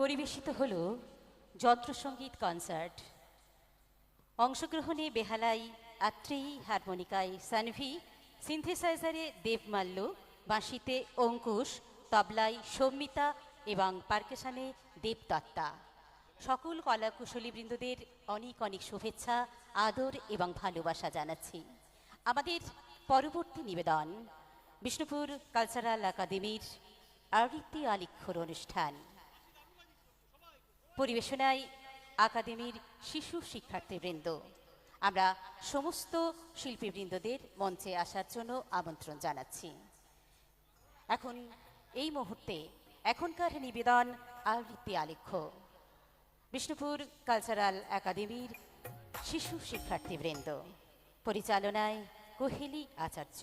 পরিবেশিত হল যন্ত্রসঙ্গীত কনসার্ট। অংশগ্রহণে বেহালাই আত্রেয়ী হারমোনিকায় সানভি, সিনথেসাইজারে দেবমাল্য বাঁশিতে অঙ্কুশ, তবলায় সৌমিতা এবং পার্কেশানে দেবদত্তা সকল কলাকুশলীবৃন্দদের অনেক অনেক শুভেচ্ছা, আদর এবং ভালোবাসা জানাচ্ছি। আমাদের পরবর্তী নিবেদন, বিষ্ণুপুর কালচারাল একাডেমির আবৃত্তি আলিক্ষর অনুষ্ঠান। পরিবেশনায় আকাদেমির শিশু শিক্ষার্থীবৃন্দ। আমরা সমস্ত শিল্পীবৃন্দদের মঞ্চে আসার জন্য আমন্ত্রণ জানাচ্ছি। এখন এই মুহূর্তে এখনকার নিবেদন আবৃত্তি আলেখ্য। বিষ্ণুপুর কালচারাল একাডেমির শিশু শিক্ষার্থীবৃন্দ। পরিচালনায় কোহেলি আচার্য।